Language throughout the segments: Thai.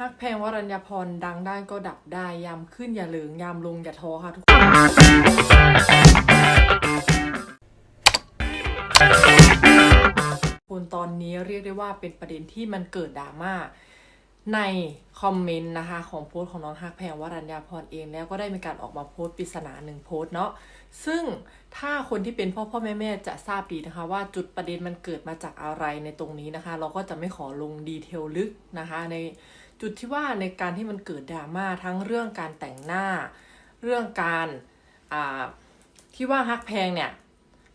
ฮักแพงวรัญญาพรดังได้ก็ดับได้ยามขึ้นอย่าเหลืองยามลงอย่าท้อค่ะทุกคนคนตอนนี้เรียกได้ว่าเป็นประเด็นที่มันเกิดดราม่าในคอมเมนต์นะคะของโพสต์ของน้องฮักแพงวรัญญาพรเองแล้วก็ได้มีการออกมาโพสต์ปริศนาหนึ่งโพสต์เนาะซึ่งถ้าคนที่เป็นพ่อพ่อแม่แม่จะทราบดีนะคะว่าจุดประเด็นมันเกิดมาจากอะไรในตรงนี้นะคะ เราก็จะไม่ขอลงดีเทลลึกนะคะใน จุดที่ว่าในการที่มันเกิดดราม่าทั้งเรื่องการแต่งหน้า เรื่องการที่ว่าฮักแพงเนี่ย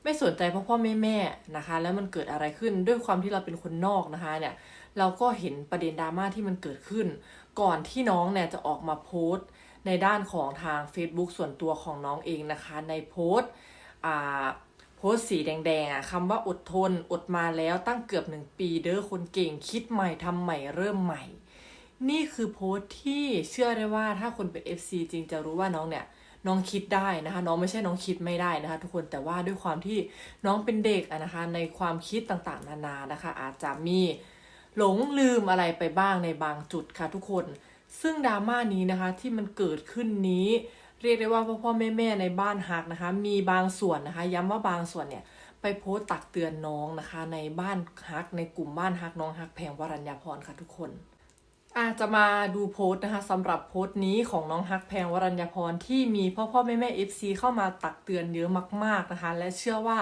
ไม่สนใจพ่อพ่อแม่แม่นะคะ แล้วมันเกิดอะไรขึ้นด้วยความที่เราเป็นคนนอกนะคะเนี่ยเราก็เห็นประเด็นดราม่าที่มันเกิดขึ้น ก่อนที่น้องเนี่ยจะออกมาโพสต์ในด้านของทาง Facebook ส่วนตัวของน้องเองนะคะ ในโพสต์โพสต์สีแดงๆอะคำว่าอดทนอดมาแล้วตั้งเกือบหนึ่งปีเด้อคนเก่งคิดใหม่ทำใหม่เริ่มใหม่ นี่คือโพสต์ที่เชื่อได้ว่าถ้าคนเป็น FC จริงจะรู้ว่าน้องเนี่ยน้องคิดได้นะคะ น้องไม่ใช่น้องคิดไม่ได้นะคะ ทุกคนแต่ว่าด้วยความที่น้องเป็นเด็กอะนะคะ ในความคิดต่างๆ นานานะคะ อาจจะมีหลงลืมอะไรไปบ้างในบางจุดค่ะทุกคน ซึ่งดราม่านี้นะคะที่มันเกิดขึ้นนี้ เรียกได้ว่าพ่อพ่อแม่แม่ในบ้านฮักนะคะ มีบางส่วนนะคะ ย้ำว่าบางส่วนเนี่ยไปโพสต์ตักเตือนน้องนะคะ ในบ้านฮักในกลุ่มบ้านฮักน้องฮักแพงวรัญญาพรค่ะทุกคน อาจจะมาดูโพสต์นะคะสำหรับโพสต์นี้ของน้องฮักแพงวรัญญาพรที่มีพ่อพ่อแม่แม่เอฟซีเข้ามาตักเตือนเยอะมาก ๆนะคะ และเชื่อว่า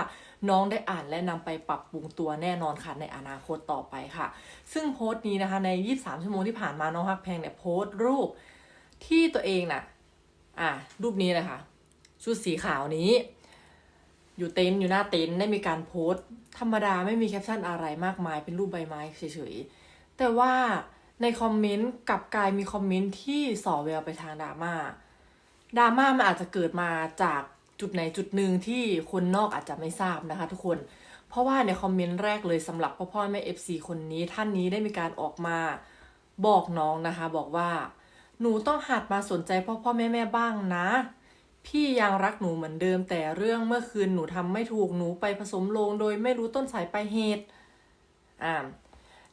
น้องได้อ่านและนำไปปรับปรุงตัวแน่นอนค่ะในอนาคตต่อไปค่ะ ซึ่งโพสต์นี้นะคะใน 23 ชั่วโมงที่ผ่านมาน้องฮักแพงเนี่ยโพสต์รูปที่ตัวเองน่ะอะรูปนี้เลยค่ะชุดสีขาวนี้ อยู่เต็นท์อยู่หน้าเต็นท์ได้มีการโพสต์ ธรรมดาไม่มีแคปชั่นอะไรมากมายเป็นรูปใบไม้เฉยๆแต่ว่า ในคอมเมนต์กับกลายมีคอมเมนต์ที่ส่อแววไปทางดราม่าดราม่ามันอาจจะเกิดมาจากจุดไหนจุดหนึ่งที่คนนอกอาจจะไม่ทราบนะคะทุกคน เพราะว่าในคอมเมนต์แรกเลยสำหรับพ่อพ่อแม่ FC คนนี้ท่านนี้ได้มีการออกมาบอกน้องนะคะ บอกว่า หนูต้องหัดมาสนใจพ่อพ่อแม่แม่บ้างนะ พี่ยังรักหนูเหมือนเดิม แต่เรื่องเมื่อคืนหนูทำไม่ถูกหนูไปผสมโลงโดยไม่รู้ต้นสายปลายเหตุอ่า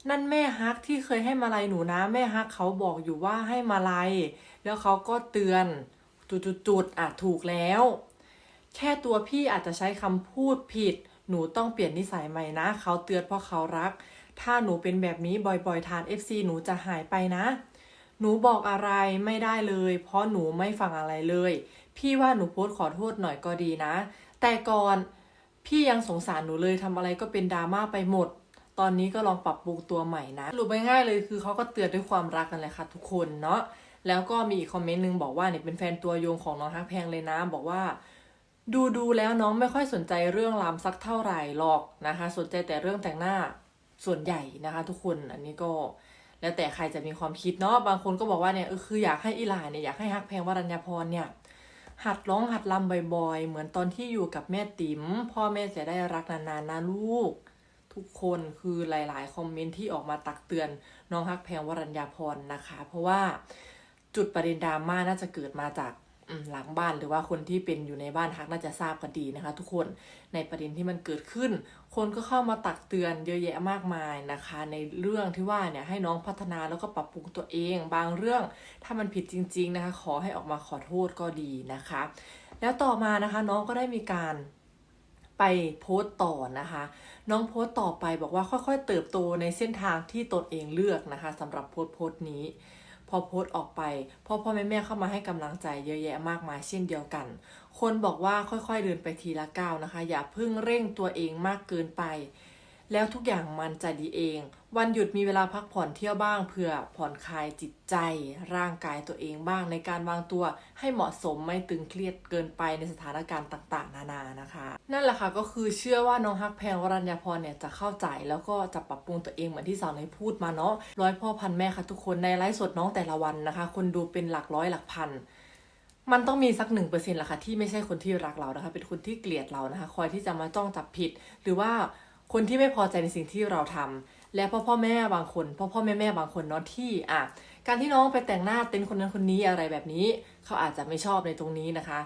นั่นแม่ฮักที่เคยให้มาลัยหนูนะ แม่ฮักเขาบอกอยู่ว่าให้มาลัย แล้วเขาก็เตือนจุดๆๆอะถูกแล้ว แค่ตัวพี่อาจจะใช้คำพูดผิด หนูต้องเปลี่ยนนิสัยใหม่นะ เขาเตือนเพราะเขารัก ถ้าหนูเป็นแบบนี้บ่อยๆทาน FC หนูจะหายไปนะ หนูบอกอะไรไม่ได้เลย เพราะหนูไม่ฟังอะไรเลย พี่ว่าหนูโพสขอโทษหน่อยก็ดีนะ แต่ก่อนพี่ยังสงสารหนูเลยทำอะไรก็เป็นดราม่าไปหมด ตอนนี้ก็ลองปรับปรุงตัวใหม่นะสรุปง่ายๆเลยคือเขาก็เตือนด้วยความรักกันเลยค่ะทุกคนเนาะแล้วก็มีอีกคอมเมนต์หนึงบอกว่าเนี่ยเป็นแฟนตัวยงของน้องฮักแพงเลยนะ บอกว่า ดูดูแล้วน้องไม่ค่อยสนใจเรื่องรามสักเท่าไหร่หรอกนะคะ สนใจแต่เรื่องแต่งหน้าส่วนใหญ่นะคะ ทุกคนอันนี้ก็แล้วแต่ใครจะมีความคิดเนาะบางคนก็บอกว่าเนี่ยเออคืออยากให้อีหลาเนี่ยอยากให้ฮักแพงวรัญญาพรเนี่ยหัดร้องหัดรำบ่อยๆ เหมือนตอนที่อยู่กับแม่ติ๋มพ่อแม่จะได้รักนานๆนะลูก ทุกคนคือหลายๆ คอมเมนต์ที่ออกมาตักเตือนน้องฮักแพงวรัญญาพรนะคะ เพราะว่าจุดประเด็นดราม่าน่าจะเกิดมาจากหลังบ้านหรือว่าคนที่เป็นอยู่ในบ้านฮักน่าจะทราบกันดีนะคะ ทุกคนในประเด็นที่มันเกิดขึ้น คนก็เข้ามาตักเตือนเยอะแยะมากมายนะคะ ในเรื่องที่ว่าเนี่ยให้น้องพัฒนาแล้วก็ปรับปรุงตัวเอง บางเรื่องถ้ามันผิดจริง ๆนะคะ ขอให้ออกมาขอโทษก็ดีนะคะ แล้วต่อมานะคะน้องก็ได้มีการ ไปโพสต์ต่อนะคะ น้องโพสต์ต่อไปบอกว่าค่อยๆ เติบโตในเส้นทางที่ตนเองเลือกนะคะสำหรับโพสต์โพสต์นี้ พอโพสต์ออกไปพ่อพ่อแม่แม่เข้ามาให้กำลังใจเยอะแยะมากมายเช่นเดียวกัน คนบอกว่าค่อยๆเดินไปทีละก้าวนะคะ อย่าเพิ่งเร่งตัวเองมากเกินไป แล้วทุกอย่างมันจะดีเอง วันหยุดมีเวลาพักผ่อนเที่ยวบ้างเพื่อผ่อนคลายจิตใจ ร่างกายตัวเองบ้างในการวางตัวให้เหมาะสมไม่ตึงเครียดเกินไปในสถานการณ์ต่าง ๆ นานานะคะ นั่นแหละค่ะก็คือเชื่อว่าน้องฮักแพงวรัญญาพรเนี่ยจะเข้าใจแล้วก็จะปรับปรุงตัวเองเหมือนที่สาวในพูดมาเนาะร้อยพ่อพันแม่ค่ะทุกคนในไลฟ์สดน้องแต่ละวันนะคะ คนดูเป็นหลักร้อยหลักพันมันต้องมีสักหนึ่งเปอร์เซ็นต์แหละค่ะที่ไม่ใช่คนที่รักเรานะคะ เป็นคนที่เกลียดเรานะคะ คอยที่จะมาจ้องจับผิด หรือว่า คนที่ไม่พอใจในสิ่งที่เราทำและพ่อพ่อแม่บางคน พ่อพ่อแม่แม่บางคนเนาะที่อะการที่น้องไปแต่งหน้าเต้นคนนั้นคนนี้อะไรแบบนี้ เขาอาจจะไม่ชอบในตรงนี้นะคะ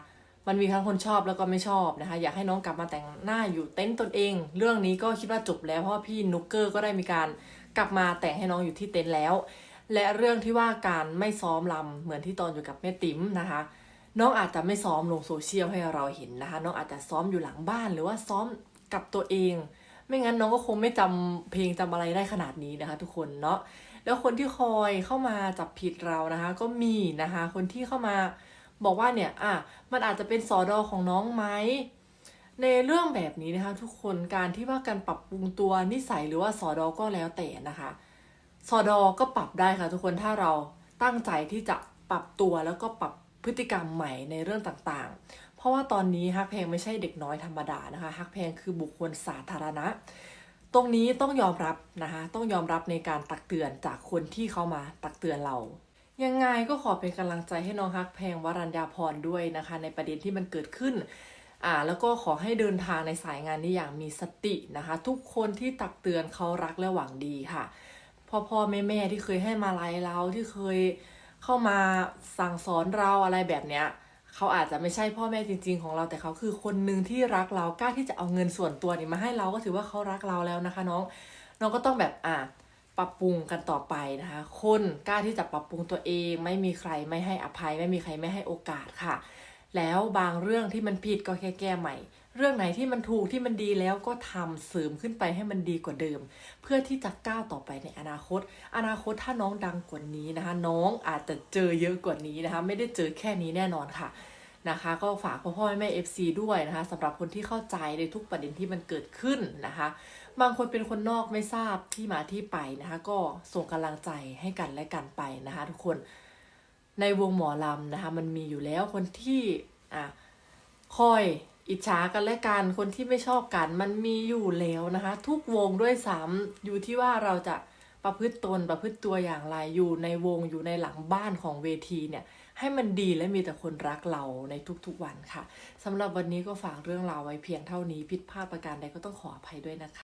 มันมีทั้งคนชอบแล้วก็ไม่ชอบนะคะ อยากให้น้องกลับมาแต่งหน้าอยู่เต็นท์ตนเอง เรื่องนี้ก็คิดว่าจบแล้วเพราะว่าพี่นุกเกอร์ก็ได้มีการกลับมาแต่งให้น้องอยู่ที่เต็นท์แล้ว และเรื่องที่ว่าการไม่ซ้อมลำเหมือนที่ตอนอยู่กับแม่ติ๋มนะคะน้องอาจจะไม่ซ้อมลงโซเชียลให้เราเห็นนะคะ น้องอาจจะซ้อมอยู่หลังบ้าน หรือว่าซ้อมกับตัวเอง ไม่งั้นน้องก็คงไม่จำเพลงจำอะไรได้ขนาดนี้นะคะ ทุกคนเนาะแล้วคนที่คอยเข้ามาจับผิดเรานะคะ ก็มีนะคะ คนที่เข้ามาบอกว่าเนี่ยอะมันอาจจะเป็นสอดอของน้องไหมในเรื่องแบบนี้นะคะ ทุกคนการที่ว่าการปรับปรุงตัวนิสัยหรือว่าสอดอก็แล้วแต่นะคะสอดอก็ปรับได้ค่ะ ทุกคนถ้าเราตั้งใจที่จะปรับตัวแล้วก็ปรับพฤติกรรมใหม่ในเรื่องต่างๆ เพราะว่าตอนนี้ฮักแพลงไม่ใช่เด็กน้อยธรรมดานะคะฮักแพลงคือบุคคลสาธารณะ ตรงนี้ต้องยอมรับนะคะต้องยอมรับในการตักเตือนจากคนที่เขามาตักเตือนเรายังไงก็ขอเป็นกำลังใจให้น้องฮักแพลงวรัญญาพรด้วยนะคะ ในประเด็นที่มันเกิดขึ้นอ่าแล้วก็ขอให้เดินทางในสายงานนี้อย่างมีสตินะคะ ทุกคนที่ตักเตือนเขารักและหวังดีค่ะ พ่อพ่อแม่แม่ที่เคยให้มาไลยเราที่เคยเข้ามาสั่งสอนเราอะไรแบบเนี้ย เขาอาจจะไม่ใช่พ่อแม่จริง ๆ ของเราแต่เขาคือคนหนึ่งที่รักเรากล้าที่จะเอาเงินส่วนตัวนี่มาให้เราก็ถือว่าเขารักเราแล้วนะคะ น้องน้องก็ต้องแบบอะปรับปรุงกันต่อไปนะคะ คนกล้าที่จะปรับปรุงตัวเอง ไม่มีใครไม่ให้อภัย ไม่มีใครไม่ให้โอกาสค่ะ แล้วบางเรื่องที่มันผิดก็แค่แก้ใหม่ เรื่องไหนที่มันถูกที่มันดีแล้วก็ทำเสริมขึ้นไปให้มันดีกว่าเดิม เพื่อที่จะก้าวต่อไปในอนาคต อนาคตถ้าน้องดังกว่านี้นะคะ น้องอาจจะเจอเยอะกว่านี้นะคะ ไม่ได้เจอแค่นี้แน่นอนค่ะนะคะ ก็ฝากพ่อพ่อแม่แม่เอฟซด้วยนะคะสำหรับคนที่เข้าใจในทุกประเด็นที่มันเกิดขึ้นนะคะ บางคนเป็นคนนอกไม่ทราบที่มาที่ไปนะคะ ก็ส่งกำลังใจให้กันและกันไปนะคะ ทุกคนในวงหมอลำนะคะ มันมีอยู่แล้วคนที่อะคอย อิจฉากันและกันคนที่ไม่ชอบกันมันมีอยู่แล้วนะคะ ทุกวงด้วยซ้ำอยู่ที่ว่าเราจะประพฤติตนประพฤติตัวอย่างไรอยู่ในวงอยู่ในหลังบ้านของเวทีเนี่ยให้มันดีและมีแต่คนรักเราในทุกๆวันค่ะสำหรับวันนี้ก็ฝากเรื่องราวไว้เพียงเท่านี้ผิดพลาดประการใดก็ต้องขออภัยด้วยนะคะ